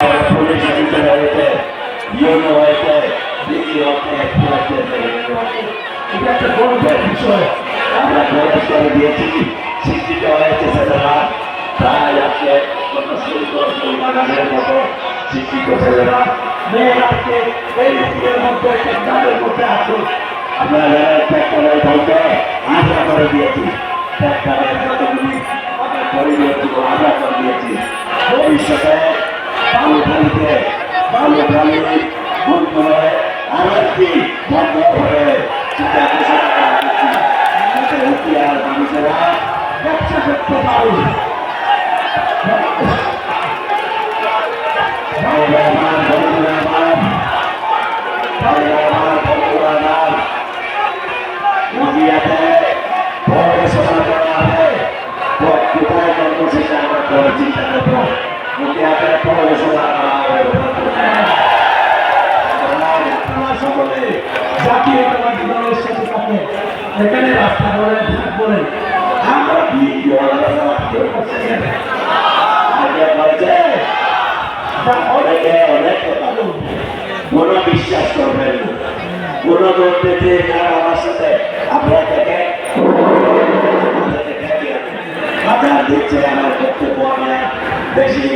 Police হয়েছে YONO হয়েছে হচ্ছে এটা একটা গর্বের বিষয় আমরা প্রবেশ করে দিয়েছি শিক্ষিত হয়েছে ছেলেরা প্রায় আজকে কত সুন্দর ফুলবাগানের মতো শিক্ষিত ছেলেরা মেয়েরা আজকে এই স্কুলের মধ্যে সেক্টরের মধ্যে আসুন আমরা সেক্টরের মধ্যে আশা করে দিয়েছি সেক্টরের যতগুলি ভবিষ্যতে বালুখালীতে বালুখালী গুণগুলো আরও একটি বন্ধ হয়েছে। আমাদের হুঁশিয়ার মানুষেরা ব্যবসা করতে পারি বন্ধুরা বন্ধুরা পড়াশোনা করা আছে কোথায় কর্মসূচি আমরা করে চিন্তা করব পড়াশোনা করা হবে আপনারা সকলে জাতীয়তাবাদী দলের সাথে থাকে এখানে রাস্তা বলেন ভাগ বলেন আমরা অনেকে অনেক কথা বলবে কোনো বিশ্বাস করবেন কোনো দুর্নীতি কার আমার সাথে আপনার হাজার দিচ্ছে আমার বক্তব্য আমার বেশি